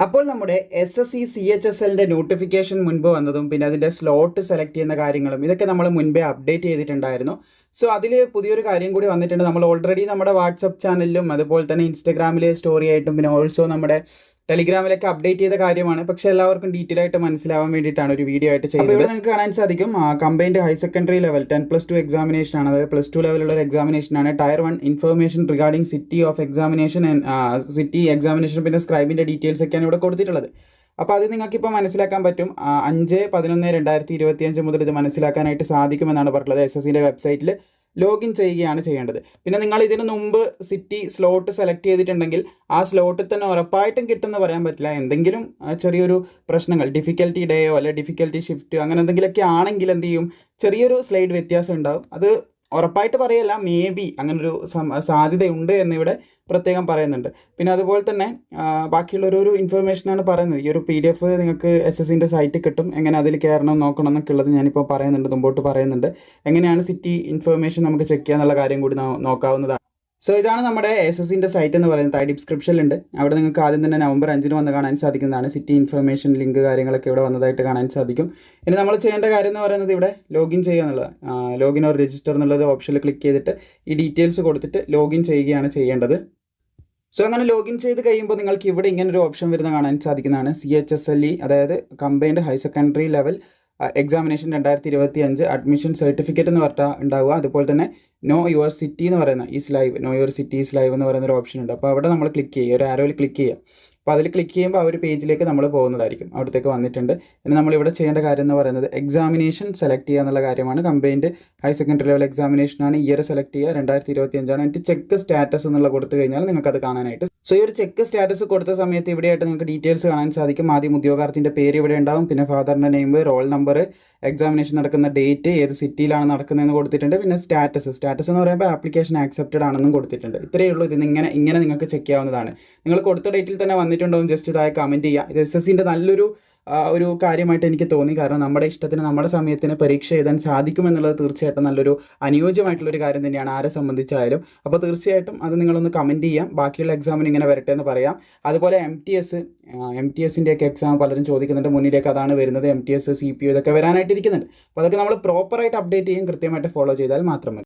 അപ്പോൾ നമ്മുടെ S S C C H S എല്ലിന്റെ നോട്ടിഫിക്കേഷൻ മുൻപ് വന്നതും പിന്നെ അതിന്റെ സ്ലോട്ട് സെലക്ട് ചെയ്യുന്ന കാര്യങ്ങളും ഇതൊക്കെ നമ്മൾ മുൻപേ അപ്ഡേറ്റ് ചെയ്തിട്ടുണ്ടായിരുന്നു. സോ അതിൽ പുതിയൊരു കാര്യം കൂടി വന്നിട്ടുണ്ട്. നമ്മൾ ഓൾറെഡി നമ്മുടെ വാട്സപ്പ് ചാനലിലും അതുപോലെ തന്നെ ഇൻസ്റ്റഗ്രാമിലെ സ്റ്റോറി ആയിട്ടും പിന്നെ ഓൾസോ നമ്മുടെ ടെലിഗ്രാമിലൊക്കെ അപ്ഡേറ്റ് ചെയ്ത കാര്യമാണ്. പക്ഷേ എല്ലാവർക്കും ഡീറ്റെയിൽ ആയിട്ട് മനസ്സിലാവാൻ വേണ്ടിയിട്ടാണ് ഒരു വീഡിയോ ആയിട്ട് ചെയ്യുന്നത് ഇവിടെ നിങ്ങൾക്ക് കാണാൻ സാധിക്കും combined higher secondary level ten plus two examination ആണ്. അതായത് പ്ലസ് ടു ലെവലുള്ള ഒരു എക്സാമിനേഷൻ ആണ്. Tier one information regarding city of examination city examination പിന്നെ സ്ക്രൈബിന്റെ ഡീറ്റെയിൽസ് ഒക്കെയാണ് ഇവിടെ കൊടുത്തിട്ടുള്ളത്. അപ്പോൾ അത് നിങ്ങൾക്കിപ്പോൾ മനസ്സിലാക്കാൻ പറ്റും. അഞ്ച് പതിനൊന്ന് രണ്ടായിരത്തി ഇരുപത്തി അഞ്ച് മുതൽ ഇത് മനസ്സിലാക്കാനായിട്ട് സാധിക്കുമെന്നാണ് പറഞ്ഞത് എസ് എസ് സിന്റെ വെബ്സൈറ്റിൽ ലോഗിൻ ചെയ്യുകയാണ് ചെയ്യേണ്ടത്. പിന്നെ നിങ്ങൾ ഇതിന് മുമ്പ് സിറ്റി സ്ലോട്ട് സെലക്ട് ചെയ്തിട്ടുണ്ടെങ്കിൽ ആ സ്ലോട്ടിൽ തന്നെ ഉറപ്പായിട്ടും കിട്ടുമെന്ന് പറയാൻ പറ്റില്ല. എന്തെങ്കിലും ചെറിയൊരു പ്രശ്നങ്ങൾ ഡിഫിക്കൽട്ടി ഡേയോ അല്ലെ ഡിഫിക്കൽട്ടി ഷിഫ്റ്റോ അങ്ങനെ എന്തെങ്കിലുമൊക്കെ ആണെങ്കിൽ എന്ത് ചെയ്യും? ചെറിയൊരു സ്ലൈഡ് വ്യത്യാസം ഉണ്ടാകും അത് ഉറപ്പായിട്ട് പറയല്ല മേ ബി അങ്ങനൊരു സാധ്യതയുണ്ട് എന്നിവിടെ പ്രത്യേകം പറയുന്നുണ്ട്. പിന്നെ അതുപോലെ തന്നെ ബാക്കിയുള്ള ഒരു ഇൻഫർമേഷനാണ് പറയുന്നത്. ഈ ഒരു പി ഡി എഫ് നിങ്ങൾക്ക് എസ് എസ് സിന്റെ സൈറ്റിൽ കിട്ടും എങ്ങനെ അതിൽ കയറണം നോക്കണം എന്നൊക്കെ ഉള്ളത് ഞാനിപ്പോൾ പറയുന്നുണ്ട് മുമ്പോട്ട് പറയുന്നുണ്ട്. എങ്ങനെയാണ് സിറ്റി ഇൻഫർമേഷൻ നമുക്ക് ചെക്ക് ചെയ്യാന്നുള്ള കാര്യം കൂടി നോക്കാവുന്നതാണ് സോ ഇതാണ് നമ്മുടെ എസ് എസ് സിന്റെ സൈറ്റ് എന്ന് പറയുന്നത്. ഡിസ്ക്രിപ്ഷൻ ഡിസ്ക്രിപ്ഷനിലുണ്ട് അവിടെ നിങ്ങൾക്ക് ആദ്യം തന്നെ നവംബർ അഞ്ചിന് വന്ന് കാണാൻ സാധിക്കുന്നതാണ്. സിറ്റി ഇൻഫർമേഷൻ ലിങ്ക് കാര്യങ്ങളൊക്കെ ഇവിടെ വന്നതായിട്ട് കാണാൻ സാധിക്കും. ഇനി നമ്മൾ ചെയ്യേണ്ട കാര്യം എന്ന് പറയുന്നത് ഇവിടെ ലോഗിൻ ചെയ്യുക എന്നുള്ളത് ലോഗിൻ ഓർ രജിസ്റ്റർ എന്നുള്ളത് ഓപ്ഷനിൽ ക്ലിക്ക് ചെയ്തിട്ട് ഈ ഡീറ്റെയിൽസ് കൊടുത്തിട്ട് ലോഗിൻ ചെയ്യുകയാണ് ചെയ്യേണ്ടത്. സോ അങ്ങനെ ലോഗിൻ ചെയ്ത് കഴിയുമ്പോൾ നിങ്ങൾക്ക് ഇവിടെ ഇങ്ങനെ ഒരു ഓപ്ഷൻ വരുന്ന കാണാൻ സാധിക്കുന്നതാണ്. C H S L E അതായത് combined higher secondary level examination രണ്ടായിരത്തി ഇരുപത്തി അഞ്ച് അഡ്മിഷൻ സർട്ടിഫിക്കറ്റ് എന്ന് പറഞ്ഞാൽ ഉണ്ടാവുക. അതുപോലെ തന്നെ നോ യുവർ സിറ്റി എന്ന് പറയുന്ന is live know your city is live എന്ന് പറയുന്ന ഒരു ഓപ്ഷൻ ഉണ്ട്. അപ്പോൾ അവിടെ നമ്മൾ ക്ലിക്ക് ചെയ്യുക. ഒരു ആരോയിൽ ക്ലിക്ക് ചെയ്യുക. അപ്പോൾ അതിൽ ക്ലിക്ക് ചെയ്യുമ്പോൾ ആ ഒരു പേജിലേക്ക് നമ്മൾ പോകുന്നതായിരിക്കും. അവിടത്തേക്ക് വന്നിട്ടുണ്ട്. ഇനി നമ്മളിവിടെ ചെയ്യേണ്ട കാര്യം എന്ന് പറയുന്നത് എക്സാമിനേഷൻ സെലക്ട് ചെയ്യുക എന്നുള്ള കാര്യമാണ്. കമ്പൈൻഡ് ഹയർ സെക്കൻഡറി ലെവൽ എക്സാമിനേഷനാണ് ഇയർ സെലക്ട് ചെയ്യുക രണ്ടായിരത്തി ഇരുപത്തി അഞ്ചാണ് എന്നിട്ട് ചെക്ക് സ്റ്റാറ്റസ് എന്നുള്ള കൊടുത്തു കഴിഞ്ഞാൽ നിങ്ങൾക്ക് അത് കാണാനായിട്ട്. സോ ഈ ഒരു ചെക്ക് സ്റ്റാറ്റസ് കൊടുത്ത സമയത്ത് ഇവിടെയായിട്ട് നിങ്ങൾക്ക് ഡീറ്റെയിൽസ് കാണാൻ സാധിക്കും. ആദ്യം ഉദ്യോഗാർത്ഥിന്റെ പേര് ഇവിടെ ഉണ്ടാവും. പിന്നെ ഫാദറിന്റെ നെയിം റോൾ നമ്പർ എക്സാമിനേഷൻ നടക്കുന്ന ഡേറ്റ് ഏത് സിറ്റിയിലാണ് നടക്കുന്നതെന്ന് കൊടുത്തിട്ടുണ്ട്. പിന്നെ സ്റ്റാറ്റസ് സ്റ്റാറ്റസ് എന്ന് പറയുമ്പോൾ ആപ്ലിക്കേഷൻ ആക്സെപ്റ്റഡ് ആണെന്നും കൊടുത്തിട്ടുണ്ട്. ഇത്രയേ ഉള്ളൂ. ഇത് ഇങ്ങനെ ഇങ്ങനെ നിങ്ങൾക്ക് ചെക്ക് ചെയ്യാവുന്നതാണ്. നിങ്ങൾ കൊടുത്ത ഡേറ്റിൽ തന്നെ വന്നിട്ടുണ്ടോ എന്ന് ജസ്റ്റ് താഴെ കമന്റ് ചെയ്യുക ഇത് എസ് എസ് സിന്റെ നല്ലൊരു ഒരു കാര്യമായിട്ട് എനിക്ക് തോന്നി. കാരണം നമ്മുടെ ഇഷ്ടത്തിന് നമ്മുടെ സമയത്തിന് പരീക്ഷ എഴുതാൻ സാധിക്കുമെന്നുള്ളത് തീർച്ചയായിട്ടും നല്ലൊരു അനുയോജ്യമായിട്ടുള്ളൊരു കാര്യം തന്നെയാണ് ആരെ സംബന്ധിച്ചായാലും. അപ്പോൾ തീർച്ചയായിട്ടും അത് നിങ്ങളൊന്ന് കമന്റ് ചെയ്യാം. ബാക്കിയുള്ള എക്സാമിന് ഇങ്ങനെ വരട്ടെ എന്ന് പറയാം. അതുപോലെ M T S M T എസിന്റെയൊക്കെ exam പലരും ചോദിക്കുന്നുണ്ട്. മുന്നിലേക്ക് അതാണ് വരുന്നത്. M T S C P O ഇതൊക്കെ വരാനായിട്ടിരിക്കുന്നുണ്ട്. അപ്പോൾ അതൊക്കെ നമ്മൾ പ്രോപ്പറായിട്ട് അപ്ഡേറ്റ് ചെയ്യും. കൃത്യമായിട്ട് ഫോളോ ചെയ്താൽ മാത്രം മതി.